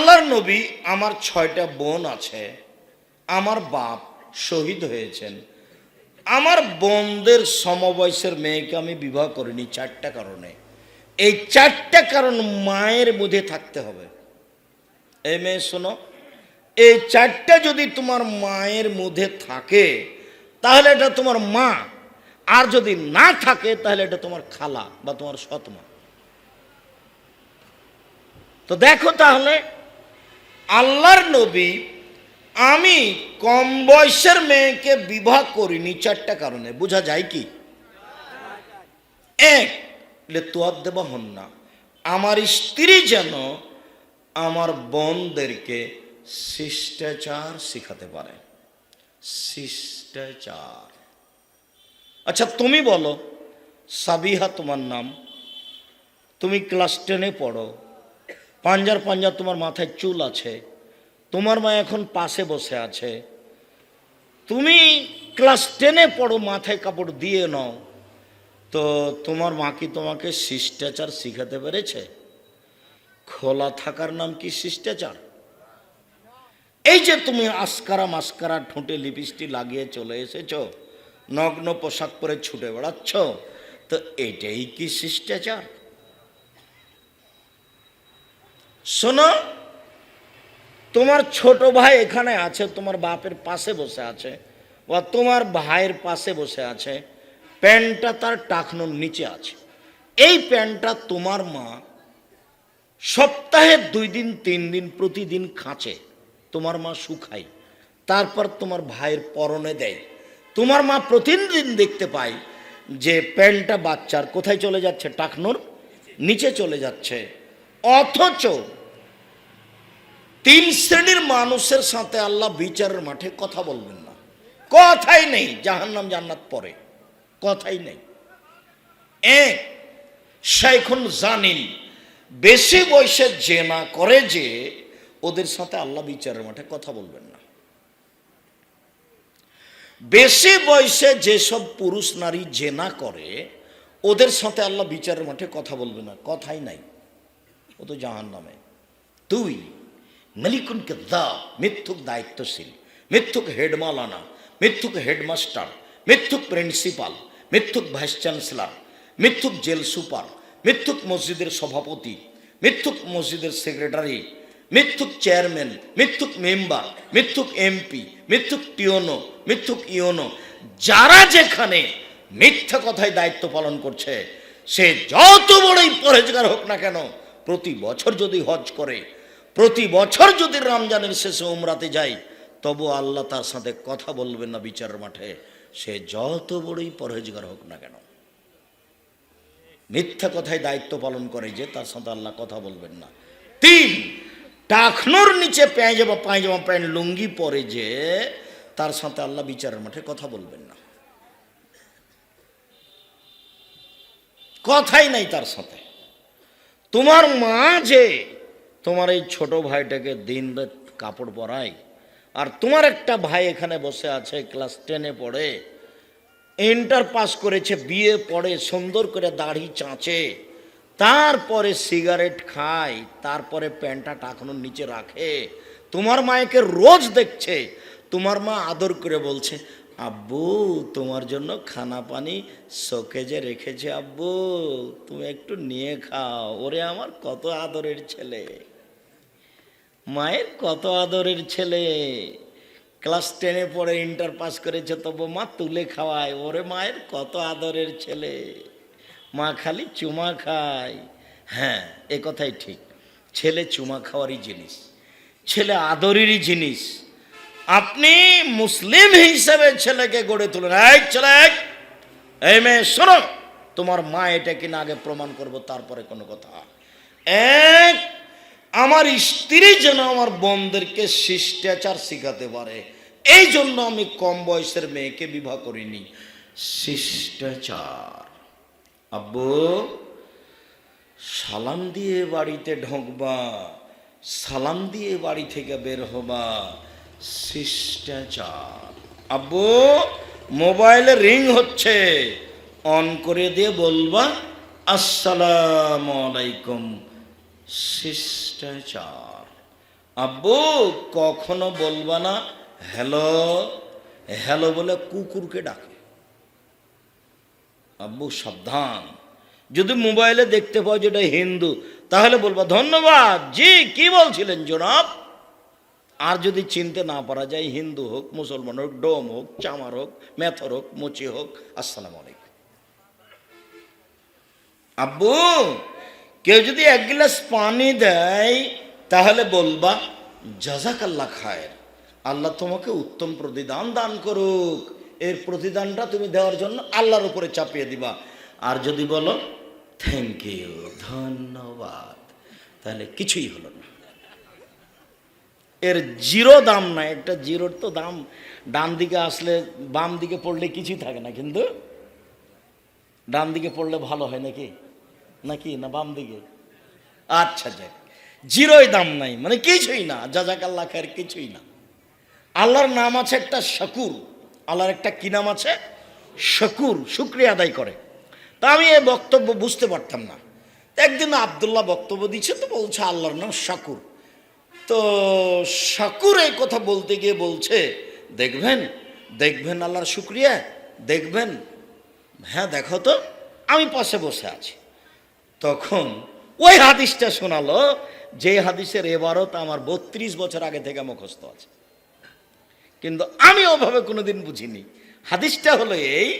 আল্লাহর নবী আমার ছয়টা বোন আছে। আমার বাপ শহীদ হয়েছেন। আমার বোনদের সমবয়সের মেয়েকে আমি বিবাহ করিনি চারটা কারণে। এই চারটা কারণ মায়ের মধ্যে থাকতে হবে। এই মেয়ে, শোনো, এই চারটা যদি তোমার মায়ের মধ্যে থাকে, তাহলে এটা তোমার মা। আর যদি না থাকে, তাহলে এটা তোমার খালা বা তোমার সৎমা তো দেখো তাহলে আল্লাহর নবী, আমি কম বয়সের মেয়েকে বিবাহ করিনি চারটা কারণে। বোঝা যায় কি? এক তোয়ার দেবা হন না। আমার স্ত্রী যেন আমার বোনদেরকে শিষ্টাচার শিখাতে পারে। শিষ্টাচার। আচ্ছা তুমি বলো, সাবিহা তোমার নাম? তুমি ক্লাস টেনে পড়ো। পাঞ্জার পাঞ্জার তোমার মাথায় চুল আছে। তোমার মা এখন পাশে বসে আছে। তুমি ক্লাস টেনে পড়ো, মাথায় কাপড় দিয়ে নাও। তো তোমার মা কি তোমাকে শিষ্টাচার শিখাতে পেরেছে? খোলা থাকার নাম কি শিষ্টাচার? এই যে তুমি আস্কারা মাস্কারা ঠোঁটে লিপস্টিক লাগিয়ে চলে এসেছ, নগ্ন পোশাক পরে ছুটে বেড়াচ্ছ, তো এটাই কি শিষ্টাচার? শোনো, তোমার ছোট ভাই এখানে আছে, তোমার বাপের পাশে বসে আছে, বা তোমার ভাইয়ের পাশে বসে আছে, প্যান্টটা তার টাকনোর নিচে আছে। এই প্যান্টটা তোমার মা সপ্তাহে দুই দিন, তিন দিন প্রতিদিন খাঁচে, তোমার মা শুকায়, তারপর তোমার ভাইয়ের পরনে দেয়। তোমার মা প্রতিদিন দেখতে পায় যে প্যান্টটা বাচ্চার কোথায় চলে যাচ্ছে, টাকনোর নিচে চলে যাচ্ছে। অথচ তিন শ্রেণির মানুষের সাথে আল্লাহ বিচারের মাঠে কথা বলবেন না। কথাই নেই, জাহান্নাম জান্নাত পরে। কথাই নেই। এক জানিন বেশি বয়সে জেনা করে যে ওদের সাথে আল্লাহ বিচারের মাঠে কথা বলবেন না। বেশি বয়সে যেসব পুরুষ নারী জেনা করে, ওদের সাথে আল্লাহ বিচারের মাঠে কথা বলবে না। কথাই নাই। ও তো জাহান নামে দুই মালিকুনকে দা, মিথ্যুক দায়িত্বশীল, মিথ্যুক হেডমালানা, মিথ্যুক হেডমাস্টার, মিথ্যুক প্রিন্সিপাল, মিথ্যুক ভাইস চ্যান্সেলার, মিথ্যুক জেল সুপার, মিথ্যুক মসজিদের সভাপতি, মিথ্যুক মসজিদের সেক্রেটারি, মিথ্যুক চেয়ারম্যান, মিথ্যুক মেম্বার, মিথ্যুক এমপি, মিথ্যুক টিওনো মিথ্যুক ইওনো, যারা যেখানে মিথ্যা কথায় দায়িত্ব পালন করছে, সে যত বড়ই পরেজগার হোক না কেন প্রতি বছর যদি হজ করে, প্রতি বছর যদি রমজানের শেষে উমরাতে যায়, তবু আল্লাহ তার সাথে কথা বলবেন না বিচারের মাঠে। সে যত বড়ই পরহেজগার হোক না কেন। মিথ্যা কথায় দায়িত্ব পালন করে যে, তার সাথে আল্লাহ কথা বলবেন না। তিন টাকনোর নিচে পায়জামা পায়জামা প্যান্ট লুঙ্গি পরে যে, তার সাথে আল্লাহ বিচারের মাঠে কথা বলবেন না। কথাই নাই তার সাথে। তোমার মা যে তোমার এই ছোট ভাইটাকে দিন রাত কাপড় পরায়, আর তোমার একটা ভাই এখানে বসে আছে, ক্লাস টেনে পড়ে ইন্টার পাস করেছে, বিয়ে পড়ে, সুন্দর করে দাড়ি চাঁচে, তারপরে সিগারেট খায়, তারপরে প্যান্টটা টাকানোর নিচে রাখে, তোমার মায়েকে রোজ দেখছে, তোমার মা আদর করে বলছে আব্বু, তোমার জন্য খানা পানি শোকেজে রেখেছে, আব্বু। তুমি একটু নিয়ে খাও। ওরে আমার কত আদরের ছেলে। মায়ের কত আদরের ছেলে। ক্লাস টেনে পড়ে, ইন্টার পাস করেছে, তবু মা তুলে খাওয়ায়। ওরে মায়ের কত আদরের ছেলে। মা খালি চুমা খায়। হ্যাঁ এ কথাই ঠিক। ছেলে চুমা খাওয়ারই জিনিস। ছেলে আদরেরই জিনিস। আপনি মুসলিম হিসেবে ছেলেকে গড়ে তুলেন। এই ছেলে এক এই মেয়ে, শোনো, তোমার মা এটা কিনা আগে প্রমাণ করব, তারপরে কোনো কথা। এক, আমার স্ত্রী যেন আমার বোনদেরকে শিষ্টাচার শিখাতে পারে। এই জন্য আমি কম বয়সের মেয়েকে বিবাহ করিনি। শিষ্টাচার। আব্বু, সালাম দিয়ে বাড়িতে ঢোকবা, সালাম দিয়ে বাড়ি থেকে বের হবা। শিষ্টাচার। আব্বু, মোবাইলে রিং হচ্ছে। অন করে দিয়ে বলবা, আসসালাম আলাইকুম। শিষ্টাচার। আব্বু, কখনো বলবা না, হ্যালো। হ্যালো বলে কুকুরকে ডাকে। আব্বু, সাবধান। যদি মোবাইলে দেখতে পাও যেটা হিন্দু, তাহলে বলবা, ধন্যবাদ। জি, কি বলছিলেন জনাব? আর যদি চিনতে না পারা যায়, হিন্দু হোক, মুসলমান হোক, ডোম হোক, চামার হোক, মেথর হোক, মুচি হোক, আসসালাম আলাইকুম। আব্বু, কেউ যদি এক গ্লাস পানি দেয়, তাহলে বলবা জাজাকাল্লা খায় আল্লাহ তোমাকে উত্তম প্রতিদান দান করুক। এর প্রতিদানটা তুমি দেওয়ার জন্য আল্লাহর উপরে চাপিয়ে দিবা। আর যদি বলো থ্যাংক ইউ ধন্যবাদ। তাহলে কিছুই হলো না। এর জিরো দাম নাই, একটা জিরোর তো দাম। ডান দিকে আসলে বাম দিকে পড়লে কিছুই থাকে না, কিন্তু? ডান দিকে পড়লে ভালো হয় নাকি? নাকি না বাম দিকে? আচ্ছা যাক। জিরোই দাম নাই মানে কিছুই না যা যাক আল্লাহ খায়ের কিছুই না। আল্লাহর নাম আছে একটা শকুর, আল্লাহর একটা কি নাম আছে? শকুর, শুক্রিয়া আদায় করে। তা আমি এই বক্তব্য বুঝতে পারতাম না। একদিন আবদুল্লাহ বক্তব্য দিচ্ছে, তো বলছে আল্লাহর নাম শাকুর। তো শাকুর এই কথা বলতে গিয়ে বলছে, দেখবেন দেখবেন আল্লাহর শুক্রিয়া, দেখবেন হ্যাঁ দেখো তো, আমি পাশে বসে আছি। তখন ওই হাদিসটা শোনালো, যে হাদিসের এবারত আমার বত্রিশ বছর আগে থেকে মুখস্থ আছে। কিন্তু আমি ওভাবে কোনোদিন বুঝিনি। হাদিসটা হলো এই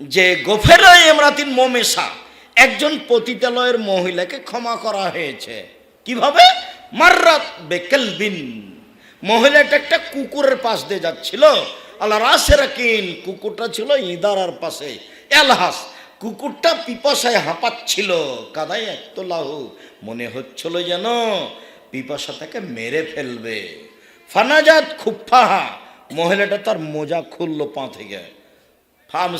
যে গোফের এমরাতিন মোমেশা একজন পতিতালয়ের মহিলাকে ক্ষমা করা হয়েছে। কীভাবে? মার্রাত বেকেলবিন। মহিলাটা একটা কুকুরের পাশ দিয়ে যাচ্ছিল। আল্লাহ রাসে রাকিন কুকুরটা ছিল ইদারার পাশে। এলহাস, কুকুরটা পিপাসায় হাঁপাচ্ছিল, কাদায় একতলাহু মনে হচ্ছিল যেন পিপাসা তাকে মেরে ফেলবে। ফানাজাত খুফাহা মহিলাটা তার মোজা খুললো পা থেকে। ফাম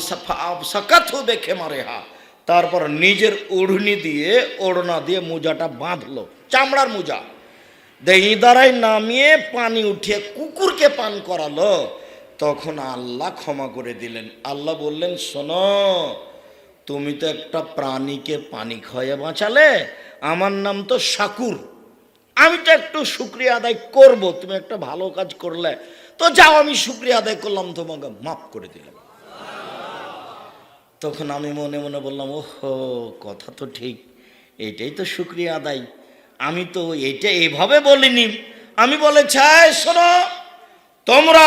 সাকাত দেখে মারে হা। তারপর নিজের ওড়নি দিয়ে, ওড়না দিয়ে মোজাটা বাঁধলো, চামড়ার মোজা। দেহি দ্বারাই নামিয়ে পানি উঠিয়ে কুকুরকে পান করালো। তখন আল্লাহ ক্ষমা করে দিলেন। আল্লাহ বললেন, শোনো, তুমি তো একটা প্রাণীকে পানি খাইয়ে বাঁচালে, আমার নাম তো শাকুর। আমি তো একটু শুক্রিয়া আদায় করব, তুমি একটা ভালো কাজ করলে। তো যাও, আমি শুক্রিয়া আদায় করলাম, তোমাকে মাফ করে দিলাম। তখন আমি মনে মনে বললাম, ওহো, কথা তো ঠিক, এটাই তো শুক্রিয়া আদায়। আমি তো এটা এভাবে বলিনি। আমি বলে চাই শোনো, তোমরা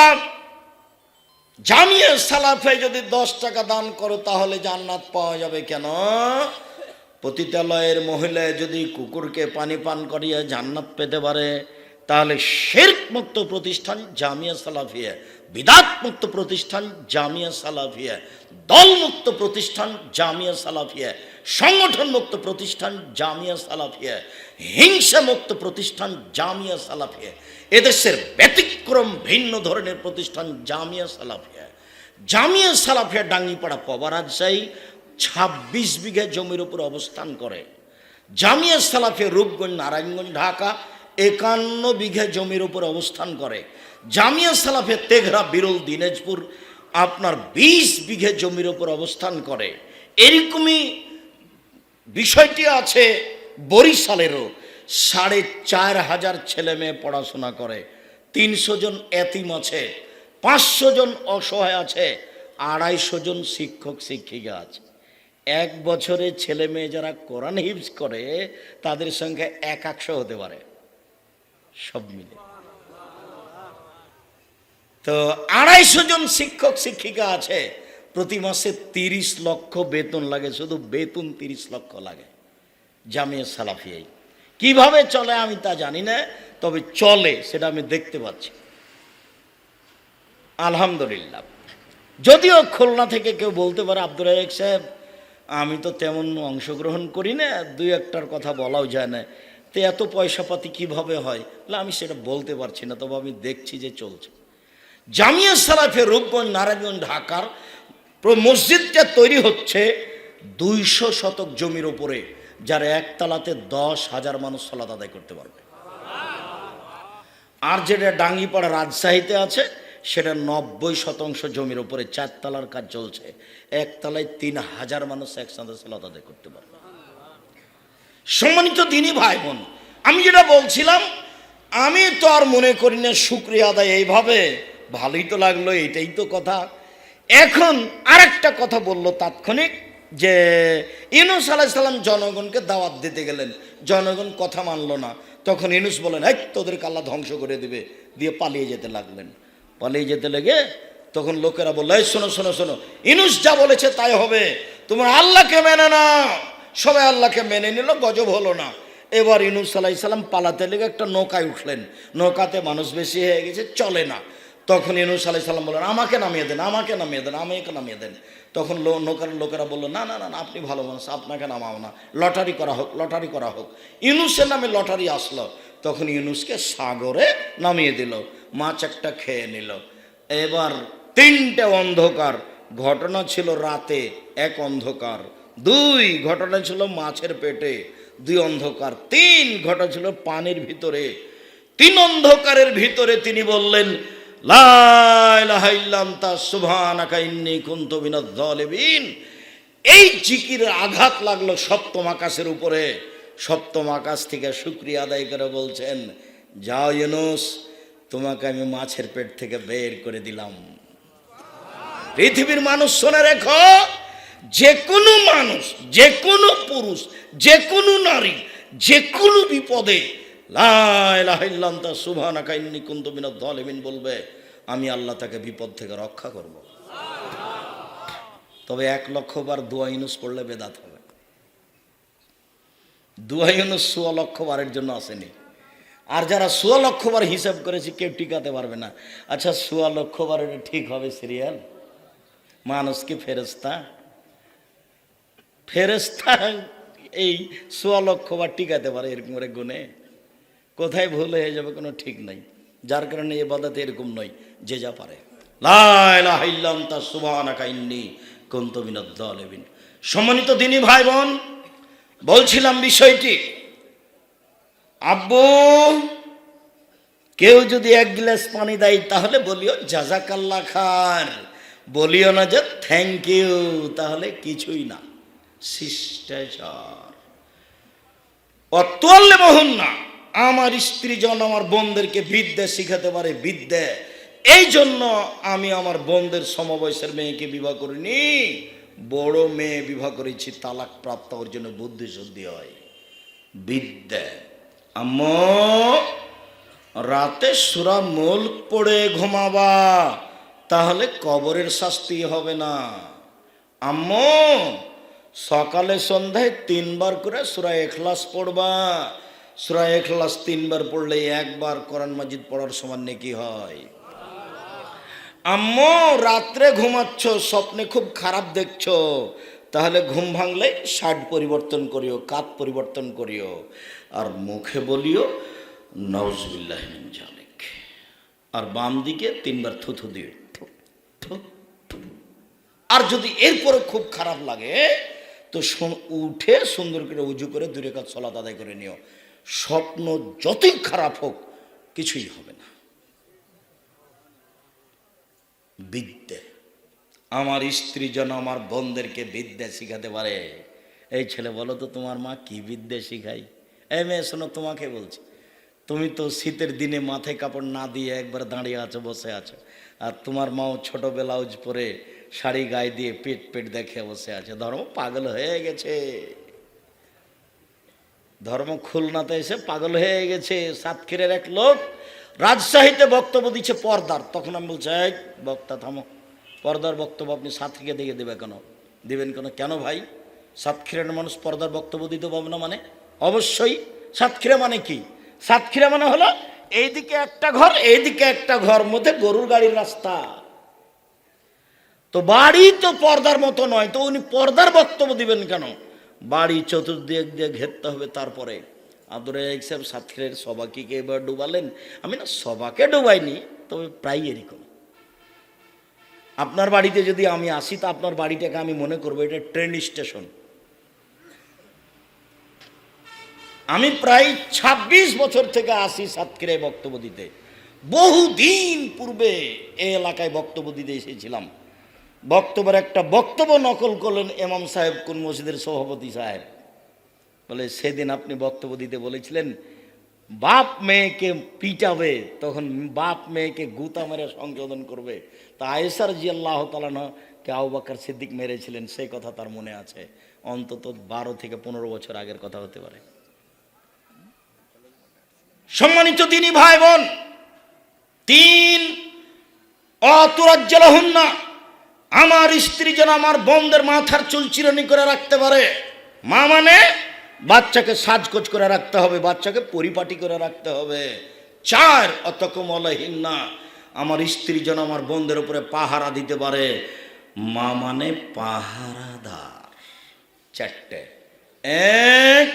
জামিয়া সালাফে যদি দশ টাকা দান করো, তাহলে জান্নাত পাওয়া যাবে কেন? পতিতালয়ের মহিলায় যদি কুকুরকে পানি পান করিয়ে জান্নাত পেতে পারে, তাহলে শেরক মুক্ত প্রতিষ্ঠান জামিয়া সালাফিয়া বিদাত মুক্ত প্রতিষ্ঠান জামিয়া সালাফিয়া দল মুক্ত প্রতিষ্ঠান জামিয়া সালাফিয়া সংগঠন মুক্ত প্রতিষ্ঠান জামিয়া সালাফিয়া হিংসা মুক্ত প্রতিষ্ঠান জামিয়া সালাফিয়া, এদেশের ব্যতিক্রম ভিন্ন ধরনের প্রতিষ্ঠান জামিয়া সালাফিয়া। জামিয়া সালাফিয়া ডাঙ্গিপাড়া পবারাজশাহী ছাব্বিশ বিঘা জমির উপর অবস্থান করে। জামিয়া সালাফিয়া রূপগঞ্জ, নারায়ণগঞ্জ, ঢাকা একান্ন বিঘা জমির উপর অবস্থান করে। জামিয়া সালাফিয়া তেঘরা, বিরল, দিনাজপুর আপনার বিশ বিঘা জমির উপর অবস্থান করে। এরকমই বিষয়টি আছে বরিশালেরও। সাড়ে চার হাজার ছেলে মেয়ে পড়াশোনা করে। তিনশো জন এতিম আছে, পাঁচশো জন অসহায় আছে, আড়াইশো জন শিক্ষক, শিক্ষিকা আছে। এক বছরে ছেলে মেয়ে যারা কোরআন হিপস করে, তাদের সংখ্যা এক একশো হতে পারে। সব মিলে। তো আড়াইশো জন শিক্ষক, শিক্ষিকা আছে প্রতি মাসে তিরিশ লক্ষ বেতন লাগে, শুধু বেতন তিরিশ লক্ষ লাগে। জামিয়া সালাফিয়াই। কীভাবে চলে আমি তা জানি না, তবে চলে সেটা আমি দেখতে পাচ্ছি। আলহামদুলিল্লাহ। যদিও খুলনা থেকে কেউ বলতে পারে আব্দুল রাজাক সাহেব, আমি তো তেমন অংশগ্রহণ করি না, দুই একটার কথা বলাও যায় না। তো এত পয়সাপাতি কীভাবে হয়? না, আমি সেটা বলতে পারছি না, তবে আমি দেখছি যে চলছে। জামিয়া সালাফে রূপগঞ্জ, নারায়ণগঞ্জ, ঢাকার মসজিদটা তৈরি হচ্ছে দুইশো শতক জমির ওপরে যার একতলাতে দশ হাজার মানুষ সলাদ আদায় করতে পারবে। আর যেটা ডাঙ্গিপাড়া রাজশাহীতে আছে, সেটা নব্বই শতাংশ জমির উপরে চারতলার কাজ চলছে। একতলায় তিন হাজার মানুষ একসাথে সলাত আদায় করতে পারবে। সম্মানিত দিনই ভাই বোন আমি যেটা বলছিলাম, আমি তো আর মনে করি না শুক্রিয়া আদায় এইভাবে, ভালোই তো লাগল এইটাই তো কথা। এখন আরেকটা কথা বলল তাৎক্ষণিক যে ইনুস আলাইসাল্লাম জনগণকে দাওয়াত দিতে গেলেন। জনগণ কথা মানলো না। তখন ইনুস বলেন এই, তোদেরকে আল্লাহ ধ্বংস করে দিবে। দিয়ে পালিয়ে যেতে লাগলেন। পালিয়ে যেতে লেগে তখন লোকেরা বলল, এই, শোনো শোনো শোনো ইনুস যা বলেছে তাই হবে। তোমার আল্লাহকে মেনে না সবাই আল্লাহকে মেনে নিল, গজব হলো না। এবার ইনুস আলাইসাল্লাম পালাতে লেগে একটা নৌকায় উঠলেন। নৌকাতে মানুষ বেশি হয়ে গেছে, চলে না। তখন ইনুস আলাইসাল্লাম বললেন, আমাকে নামিয়ে দেন, আমাকে নামিয়ে দেন, আমাকে নামিয়ে দেন। তখন নৌকার লোকেরা বলল, না না না আপনি ভালো মানুষ, আপনাকে নামাও না, লটারি করা হোক, লটারি করা হোক। ইনুসের নামে লটারি আসলো। তখন ইউনুসকে সাগরে নামিয়ে দিল, মাছ একটা খেয়ে নিল। এবার তিনটে অন্ধকার, ঘটনা ছিল রাতে, এক অন্ধকার। দুই, ঘটনা ছিল মাছের পেটে, দুই অন্ধকার। তিন, ঘটনা ছিল পানির ভিতরে। তিন অন্ধকারের ভিতরে তিনি বললেন এই জিকিরের আঘাত লাগল সপ্তম আকাশের উপরে। সপ্তম আকাশ থেকে শুক্রিয়া আদায় করে বলছেন, যাও ইউনুস, তোমাকে আমি মাছের পেট থেকে বের করে দিলাম। পৃথিবীর মানুষ শোনে রেখো, যে কোনো মানুষ, যে কোনো পুরুষ, যে কোনো নারী, যে কোনো বিপদে লাইলাহিল্লান্তা সুবহানা কাইন্নি কুন্তু মিনাদ দলেমিন বলবে। আমি আল্লাহ তাকে বিপদ থেকে রক্ষা করব। তবে এক লক্ষ বার দোয়া ইনুস পড়লে বেদাত হবে। দোয়া ইনুস সোয়া লক্ষ বারের জন্য আসেনি। আর যারা সোয়া লক্ষ বার হিসাব করেছে, কেউ টিকাতে পারবে না। আচ্ছা সোয়া লক্ষ বার এটা ঠিক হবে সিরিয়াল? মানুষ কি ফেরেস্তা ফেরেস্তা এই সোয়া লক্ষ বার টিকাতে পারে এরকম করে গুনে কোথায় ভুল হয়ে যাবে কোনো ঠিক নাই। যার কারণে এ বাদাতে এরকম নয়, যে যা পারে। লাইলাম তা সুবাহ কাইন্নি কন্তবিন সম্মানিত দিনী ভাই বোন বলছিলাম বিষয়টি। আব্বু, কেউ যদি এক গ্লাস পানি দেয়, তাহলে বলিও জাজাকাল্লা খার। বলিও না যে থ্যাংক ইউ তাহলে কিছুই না। শিষ্টাচার। অতলে মোহন না আমার স্ত্রী যেন আমার বোনদেরকে বিদ্যা শিখাতে পারে, বিদ্যা। এই জন্য আমি আমার বোনদের সমবয়সের মেয়েকে বিবাহ করিনি, বড় মেয়ে বিবাহ করেছি, তালাক প্রাপ্ত, ওর জন্য বুদ্ধি শুদ্ধি হয়। বিদ্যা। আম্মু, রাতে সুরা মুল্ক পড়ে ঘুমাবা, তাহলে কবরের শাস্তি হবে না। আম্মু, সকালে সন্ধ্যায় তিনবার করে সুরা এখলাস পড়বা সুরা এখলাস তিনবার পড়লে একবার কোরআন মাজিদ পড়ার সমান নাকি হয়। আম্মু, রাত্রে ঘুমাচ্ছ, স্বপ্নে খুব খারাপ দেখছ, তাহলে ঘুম ভাঙলে শার্ট পরিবর্তন করিও কাত পরিবর্তন করিও, আর মুখে বলিও নওজবিল্লাহ মিন আর বাম দিকে তিনবার থুথু দিও। আর যদি এরপরে খুব খারাপ লাগে, তো উঠে সুন্দর করে উজু করে দূরে কাজ সলাত আদায় করে নিও। স্বপ্ন যতই খারাপ হোক, কিছুই হবে না। বিদ্যে, আমার স্ত্রী যেন আমার বোনদেরকে বিদ্যা শিখাতে পারে। এই ছেলে, বলো তো তোমার মা কি বিদ্যা শিখাই এই মেয়ে, শোনো, তোমাকে বলছি, তুমি তো শীতের দিনে মাথায় কাপড় না দিয়ে একবার দাঁড়িয়ে আছো, বসে আছো, আর তোমার মাও ছোট ব্লাউজ পরে শাড়ি গায়ে দিয়ে পেট পেট দেখে বসে আছে। ধর্ম পাগল হয়ে গেছে। ধর্ম খুলনাতে এসে পাগল হয়ে গেছে, সাতক্ষীরের এক লোক রাজশাহীতে বক্তব্য দিচ্ছে, পর্দার। তখন আমি বলছি, এই বক্তা, থামো। পর্দার বক্তব্য আপনি সাতক্ষীরে দিয়ে দেবে কেন? দিবেন কেন? কেন ভাই? সাতক্ষীরের মানুষ পর্দার বক্তব্য দিতে পারবে না মানে? অবশ্যই। সাতক্ষীরা মানে কি? সাতক্ষীরা মানে হলো এইদিকে একটা ঘর, এইদিকে একটা ঘর মধ্যে গরুর গাড়ির রাস্তা। তো বাড়ি তো পর্দার মতো নয়, তো উনি পর্দার বক্তব্য দিবেন কেন? বাড়ি চতুর্দিক দিয়ে ঘেরতে হবে তারপরে। আব্দুর সাহেব সাতক্ষীরের সবাকে এবার ডুবালেন? আমি না সবাকে ডুবাইনি, তবে প্রায় এরকম। আপনার বাড়িতে যদি আমি আসি, তা আপনার বাড়িটাকে আমি মনে করব এটা ট্রেন স্টেশন। আমি প্রায় ২৬ বছর থেকে আসি সাতক্ষীরায় বক্তব্য দিতে। বহুদিন পূর্বে এ এলাকায় বক্তব্য দিতে এসেছিলাম। বক্তব্যের একটা বক্তব্য নকল করলেন এমাম সাহেব, কোন মসজিদের সভাপতি সাহেব। বলে, সেদিন আপনি বক্তব্য দিতে বলেছিলেন, বাপ মেয়েকে পিটাবে, তখন বাপ মেয়েকে গুতা মেরে সংশোধন করবে। তা আয়েসার জি আল্লাহ তালানো কে আউবাকার সিদ্দিক মেরেছিলেন, সেই কথা তার মনে আছে। অন্তত বারো থেকে পনেরো বছর আগের কথা হতে পারে। সম্মানিত তিনি ভাই বোন, তিন অতুরাজ্জাল না আমার স্ত্রী যেন আমার বন্ধের মাথার চুল চিরনি করে রাখতে পারে। মা মানে বাচ্চাকে সাজকোজ করে রাখতে হবে, বাচ্চাকে পরিপাটি করে রাখতে হবে। চার অত অতকমলহীন না আমার স্ত্রী যেন আমার বন্ধের উপরে পাহারা দিতে পারে। মা মানে পাহারাদার। চারটে। এক,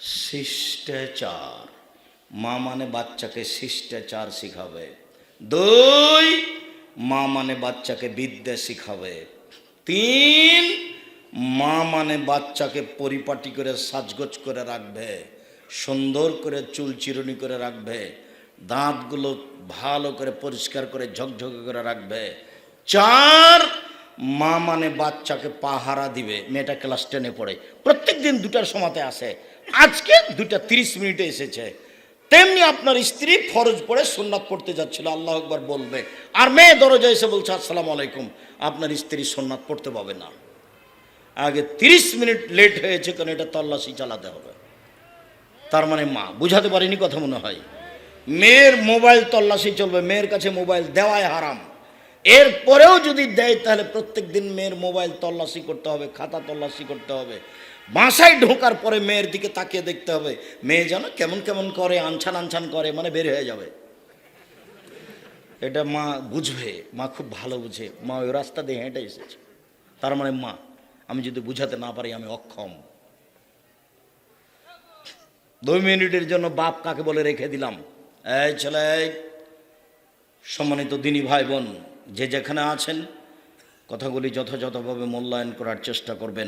শিষ্টাচার। মা মানে বাচ্চাকে শিষ্টাচার শিখাবে। দুই মা মানে বাচ্চাকে বিদ্যা শিখাবে। তিন, মা মানে বাচ্চাকে পরিপাটি করে সাজগোজ করে রাখবে, সুন্দর করে চুল চিরুনি করে রাখবে, দাঁতগুলো ভালো করে পরিষ্কার করে ঝকঝকে করে রাখবে। চার, মা মানে বাচ্চাকে পাহারা দিবে, মেয়েটা ক্লাস টেনে পড়ে। প্রত্যেক দিন দুটার সময়তে আসে। আজকে দুটা তিরিশ মিনিটে এসেছে। তেমনি আপনার স্ত্রী ফরজ পড়ে সুন্নাত পড়তে যাচ্ছিল, আল্লাহ একবার বলবে। আর মেয়ে দরজা এসে বলছে, আসসালামু আলাইকুম, আপনার স্ত্রী সোননাথ পড়তে পাবে না। আগে তিরিশ মিনিট লেট হয়েছে, কারণ এটা তল্লাশি চালাতে হবে। তার মানে মা, বুঝাতে পারিনি কথা মনে হয়। মেয়ের মোবাইল তল্লাশি চলবে, মেয়ের কাছে মোবাইল দেওয়ায় হারাম। এরপরেও যদি দেয়, তাহলে প্রত্যেক দিন মেয়ের মোবাইল তল্লাশি করতে হবে, খাতা তল্লাশি করতে হবে। বাসায় ঢোকার পরে মেয়ের দিকে তাকিয়ে দেখতে হবে, মেয়ে যেন কেমন কেমন করে, আনছান আনছান করে মানে বের হয়ে যাবে। এটা মা বুঝবে, মা খুব ভালো বুঝে। মা ওই রাস্তা দিয়ে হেঁটে এসেছে। তার মানে মা, আমি যদি বুঝাতে না পারি, আমি অক্ষম। দুই মিনিটের জন্য বাপ কাকে বলে রেখে দিলাম? এই ছেলে সম্মানিত দিনী ভাই বোন যে যেখানে আছেন কথাগুলি যথাযথভাবে মূল্যায়ন করার চেষ্টা করবেন।